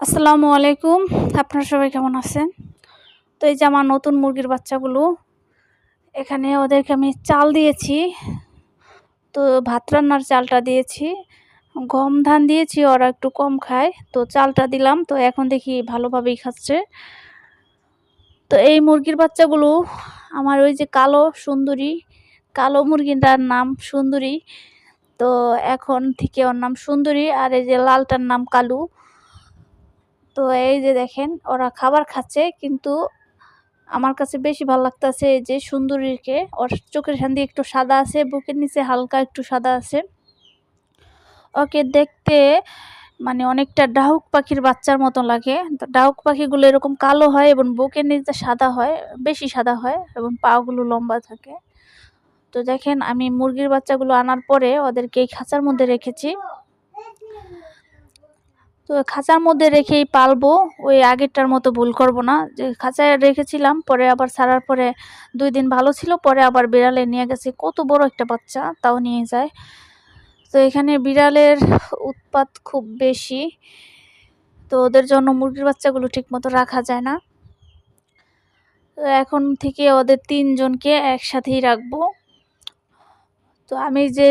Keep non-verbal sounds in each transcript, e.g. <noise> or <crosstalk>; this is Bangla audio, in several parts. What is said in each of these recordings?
আসসালামু আলাইকুম। আপনারা সবাই কেমন আছেন? তো এই যে আমার নতুন মুরগির বাচ্চাগুলো, এখানে ওদেরকে আমি চাল দিয়েছি। তো ভাত রান্নার চালটা দিয়েছি। গম ধান দিয়েছি, ওরা একটু কম খায়। তো চালটা দিলাম, তো এখন দেখি ভালোভাবেই খাচ্ছে। তো এই মুরগির বাচ্চাগুলো, আমার ওই যে কালো সুন্দরী, কালো মুরগিটার নাম সুন্দরী। তো এখন থেকে ওর নাম সুন্দরী, আর এই যে লালটার নাম কালু। তো এই যে দেখেন, ওরা খাবার খাচ্ছে, কিন্তু আমার কাছে বেশি ভালো লাগতেছে এই যে সুন্দরীকে। ওর চোখের সান দিয়ে একটু সাদা আছে, বুকের নিচে হালকা একটু সাদা আছে। ওকে দেখতে মানে অনেকটা ডাহুক পাখির বাচ্চার মতো লাগে। ডাহুক পাখিগুলো এরকম কালো হয় এবং বুকের নিচে সাদা হয়, বেশি সাদা হয় এবং পাগুলো লম্বা থাকে। তো দেখেন, আমি মুরগির বাচ্চাগুলো আনার পরে ওদেরকে এই খাঁচার মধ্যে রেখেছি। তো খাঁচার মধ্যে রেখেই পালবো, ওই আগেরটার মতো ভুল করব না। যে খাঁচায় রেখেছিলাম, পরে আবার ছাড়ার পরে দুই দিন ভালো ছিল, পরে আবার বিড়ালে নিয়ে গেছে। কত বড় একটা বাচ্চা, তাও নিয়ে যায়। তো এখানে বিড়ালের উৎপাত খুব বেশি, তো ওদের জন্য মুরগির বাচ্চাগুলো ঠিক মতো রাখা যায় না। তো এখন থেকে ওদের তিনজনকে একসাথেই রাখব। তো আমি যে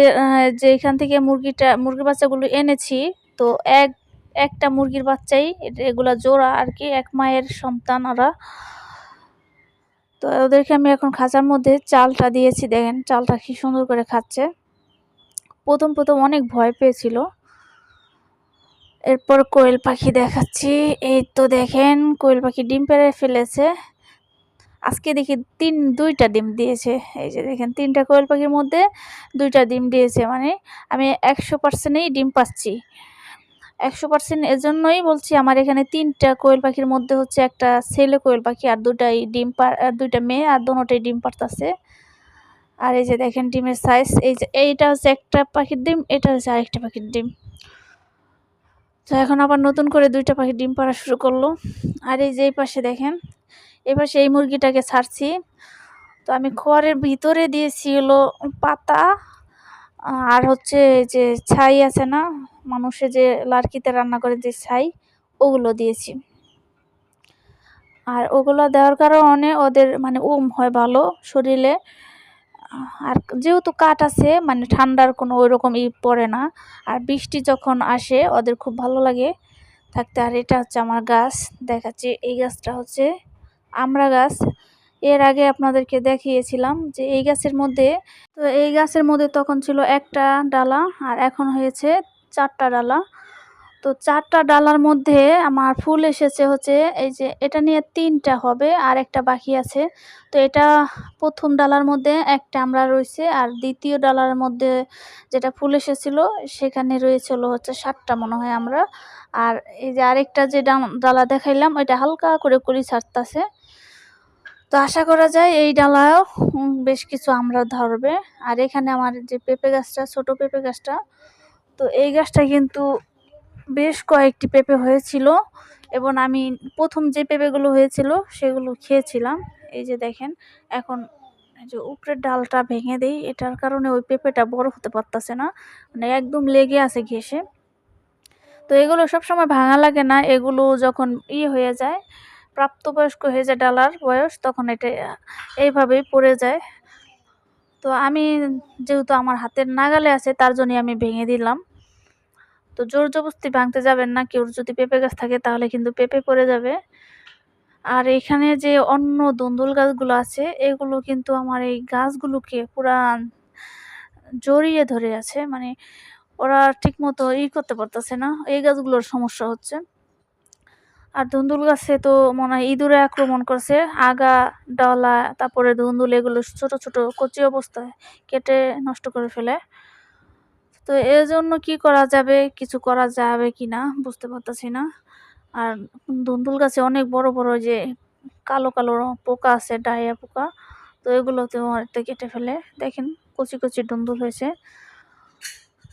যে এখান থেকে মুরগিটা, মুরগির বাচ্চাগুলো এনেছি, তো এক একটা মুরগির বাচ্চাই এগুলা জোড়া আর কি এক মায়ের সন্তান ওরা। তো ওদেরকে আমি এখন খাঁচার মধ্যে চালটা দিয়েছি, দেখেন চালটা কি সুন্দর করে খাচ্ছে। প্রথম প্রথম অনেক ভয় পেয়েছিল। এরপর কোয়েল পাখি দেখাচ্ছি, এই তো দেখেন কোয়েল পাখি ডিম পেড়ে ফেলেছে। আজকে দেখি তিন, দুইটা ডিম দিয়েছে। এই যে দেখেন তিনটা কোয়েল পাখির মধ্যে দুইটা ডিম দিয়েছে মানে আমি একশো পার্সেন্টেই ডিম পাচ্ছি। একশো পার্সেন্ট এজন্যই বলছি আমার এখানে তিনটা কোয়েল পাখির মধ্যে হচ্ছে একটা ছেলে কোয়েল পাখি আর দুটাই ডিম পা দুইটা মেয়ে আর দুটাই ডিম পারতাছে আর এই যে দেখেন ডিমের সাইজ এই যে এইটা হচ্ছে একটা পাখির ডিম, এটা হচ্ছে আরেকটা পাখির ডিম। তো এখন আবার নতুন করে দুইটা পাখি ডিম পাড়া শুরু করল। আর এই যে এই পাশে দেখেন এই পাশে এই মুরগিটাকে ছাড়ছি। তো আমি খোয়ারের ভিতরে দিয়েছি হলো পাতা, আর হচ্ছে যে ছাই আছে না মানুষে যে লার্কিতে রান্না করে যে ছাই, ওগুলো দিয়েছি। আর ওগুলো দেওয়ার কারণে ওদের মানে উম হয় ভালো শরীরে। আর যেহেতু কাঠ আছে মানে ঠান্ডার কোনো ওই রকম ই পড়ে না। আর বৃষ্টি যখন আসে, ওদের খুব ভালো লাগে থাকতে। আর এটা হচ্ছে আমার গাছ। দেখাচ্ছি, এই গাছটা হচ্ছে আমরা গাছ। এর আগে আপনাদেরকে দেখিয়েছিলাম যে এই গাছের মধ্যে, তো এই গাছের মধ্যে তখন ছিল একটা ডালা, আর এখন হয়েছে চারটা ডালা। তো চারটা ডালার মধ্যে আমার ফুল এসেছে হচ্ছে এই যে এটা নিয়ে তিনটা হবে, আর একটা বাকি আছে। তো এটা প্রথম ডালার মধ্যে একটা আমরা রয়েছে, আর দ্বিতীয় ডালার মধ্যে যেটা ফুল এসেছিল, সেখানে রয়েছিল হচ্ছে সাতটা মনে হয় আমরা। আর এই যে আরেকটা যে ডালা দেখাইলাম, ওইটা হালকা করে করি ছাড়তেছে। তো আশা করা যায় এই ডালাও বেশ কিছু আমরা ধরবে। আর এখানে আমার যে পেঁপে গাছটা, ছোট পেঁপে গাছটা তো এই গাছটা কিন্তু বেশ কয়েকটি পেঁপে হয়েছিল এবং আমি প্রথম যে পেঁপেগুলো হয়েছিল সেগুলো খেয়েছিলাম। এই যে দেখেন, এখন যে উপরের ডালটা ভেঙে দেই, এটার কারণে ওই পেঁপেটা বড় হতে পারতেছে না মানে একদম লেগে আছে ঘেসে তো এগুলো সবসময় ভাঙা লাগে না, এগুলো যখন ই হয়ে যায়, প্রাপ্তবয়স্ক হয়ে যায় ডালার বয়স, তখন এটা এইভাবেই পড়ে যায়। তো আমি যেহেতু আমার হাতের নাগালে আছে, তার জন্যই আমি ভেঙে দিলাম। তো জোর জবস্তি ভাঙতে যাবেন না, কেউ যদি পেঁপে গাছ থাকে তাহলে কিন্তু পেঁপে পড়ে যাবে। আর এখানে যে অন্য দন্দুল গাছগুলো আছে, এগুলো কিন্তু আমার এই গাছগুলোকে পুরা জড়িয়ে ধরে আছে মানে ওরা ঠিকমতো ই করতে পারতেছে না। এই গাছগুলোর সমস্যা হচ্ছে। আর ধুন্দুল গাছে তো মনে হয় ইঁদুরে আক্রমণ করছে। আগা, ডলা, তারপরে ধুন্দুল, এগুলো ছোট ছোট কচি অবস্থায় কেটে নষ্ট করে ফেলে। তো এর জন্য কি করা যাবে, কিছু করা যাবে কি না বুঝতে পারতেছি না। আর ধুন্দুল গাছে অনেক বড় বড় যে কালো কালো পোকা আছে, ডাইয়া পোকা, তো এগুলোতে কেটে ফেলে। দেখেন কচি কচি ধুন্দুল হয়েছে।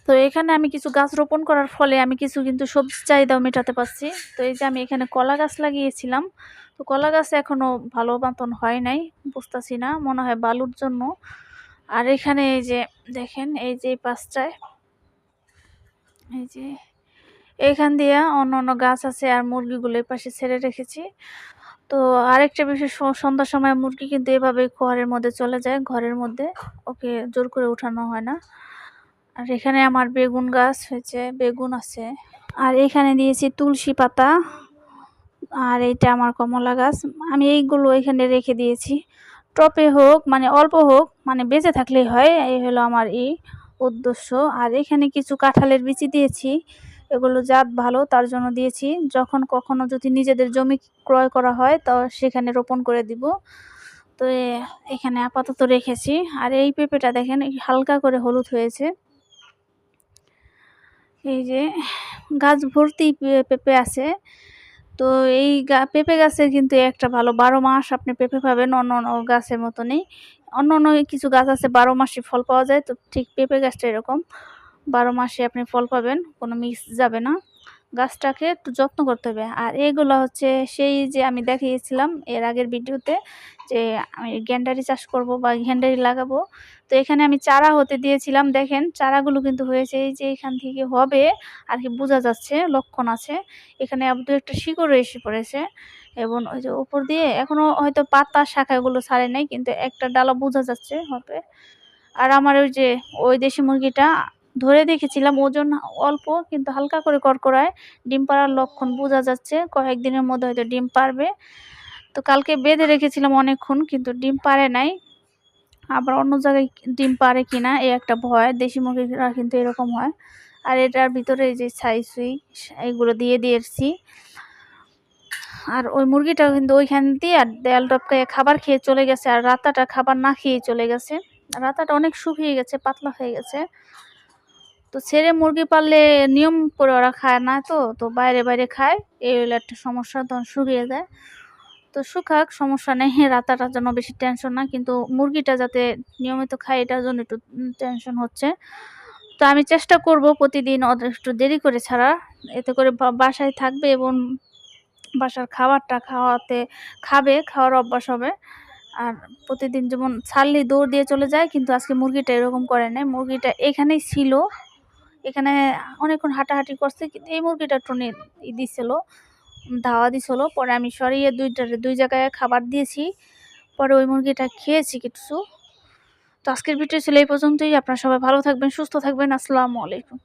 তো এখানে আমি কিছু গাছ রোপণ করার ফলে আমি কিছু কিন্তু সবজি চাহিদাও মেটাতে পারছি। তো এই যে আমি এখানে কলা গাছ লাগিয়েছিলাম। তো কলা গাছ এখনও ভালো মতন হয় নাই, বুঝতেছি না, মনে হয় বালুর জন্য। আর এখানে এই যে দেখেন, এই যে পাঁচটায় এই যে এখান দিয়ে অন্য অন্য গাছ আছে আর মুরগিগুলো এই পাশে ছেড়ে রেখেছি। তো আরেকটা বিষয় সন্ধ্যার সময় মুরগি কিন্তু এভাবে ঘরের মধ্যে চলে যায়, ঘরের মধ্যে। ওকে জোর করে উঠানো হয় না। আর এখানে আমার বেগুন গাছ হয়েছে, বেগুন আছে। আর এখানে দিয়েছি তুলসী পাতা, আর এইটা আমার কমলা গাছ। আমি এইগুলো এখানে রেখে দিয়েছি। টপে হোক মানে অল্প হোক মানে বেঁচে থাকলেই হয়, এই হলো আমার এই উদ্দেশ্য। আর এখানে কিছু কাঁঠালের বিচি দিয়েছি, এগুলো জাত ভালো, তার জন্য দিয়েছি। যখন কখনো যদি নিজেদের জমি ক্রয় করা হয়, তো সেখানে রোপণ করে দিব। তো এখানে আপাতত রেখেছি। আর এই পেঁপেটা দেখেন হালকা করে হলুদ হয়েছে। এই যে গাছ ভর্তি পেঁপে আছে। তো এই পেঁপে গাছের কিন্তু একটা ভালো বারো মাস আপনি পেঁপে পাবেন অন্য অন্য গাছের মতনই। অন্য অন্য কিছু গাছ আছে, বারো মাসে ফল পাওয়া যায়, তো ঠিক পেঁপে গাছটা এরকম। বারো মাসে আপনি ফল পাবেন, কোনো মিক্স যাবে না। গাছটাকে একটু যত্ন করতে হবে। আর এগুলো হচ্ছে সেই যে আমি দেখিয়েছিলাম এর আগের ভিডিওতে যে আমি গ্যান্ডারি চাষ করব বা গ্যান্ডারি লাগাবো। তো এখানে আমি চারা হতে দিয়েছিলাম। দেখেন, চারাগুলো কিন্তু হয়েছে এই যে এখান থেকে হবে আর কি বোঝা যাচ্ছে, লক্ষণ আছে। এখানে দু একটা শিকড়ও এসে পড়েছে এবং ওই যে উপর দিয়ে এখনও হয়তো পাতা শাখাগুলো ছাড়ে নাই, কিন্তু একটা ডালা বোঝা যাচ্ছে হবে। আর আমার ওই যে ওই দেশি মুরগিটা ধরে দেখেছিলাম ওজন অল্প কিন্তু হালকা করে কড়কড়ায়। ডিম পাড়ার লক্ষণ বোঝা যাচ্ছে। কয়েকদিনের মধ্যে হয়তো ডিম পারবে তো কালকে বেঁধে রেখেছিলাম অনেকক্ষণ কিন্তু ডিম পারে নাই। আবার অন্য জায়গায় ডিম পারে কিনা এই একটা ভয়। দেশি মুরগিরা কিন্তু এরকম হয়। আর এটার ভিতরে যে ছাই সুই এইগুলো দিয়ে দিয়েছি। আর ওই মুরগিটা কিন্তু ওইখান দিয়ে আর দেয়াল টপকায় খাবার খেয়ে চলে গেছে। আর রাতাটা খাবার না খেয়ে চলে গেছে। রাতাটা অনেক শুকিয়ে গেছে, পাতলা হয়ে গেছে। তো ছেড়ে মুরগি পাললে নিয়ম করে ওরা খায় না তো তো বাইরে বাইরে খায়, এই হলো একটা সমস্যা, তখন শুকিয়ে যায়। তো শুকাক, সমস্যা নেই <laughs> রাতাটার জন্য বেশি টেনশন না, কিন্তু মুরগিটা যাতে নিয়মিত খায়, এটার জন্য একটু টেনশন হচ্ছে। তো আমি চেষ্টা করব প্রতিদিন ওদের একটু দেরি করে ছাড়া, এতে করে বাসায় থাকবে এবং বাসার খাবারটা খাওয়াতে খাবে, খাওয়ার অভ্যাস হবে। আর প্রতিদিন যেমন ছাড়লে দৌড় দিয়ে চলে যায়, কিন্তু আজকে মুরগিটা এরকম করে নাই, মুরগিটা এখানেই ছিল। এখানে অনেকক্ষণ হাঁটাহাঁটি করছে এই মুরগিটা টনে দিছিল, ধাওয়া দিছিল। পরে আমি সরিয়ে দুইটা দুই জায়গায় খাবার দিয়েছি। পরে ওই মুরগিটা খেয়েছি কিছু। তো আজকের ভিডিও ছিল এই পর্যন্তই। আপনারা সবাই ভালো থাকবেন, সুস্থ থাকবেন। আসসালামু আলাইকুম।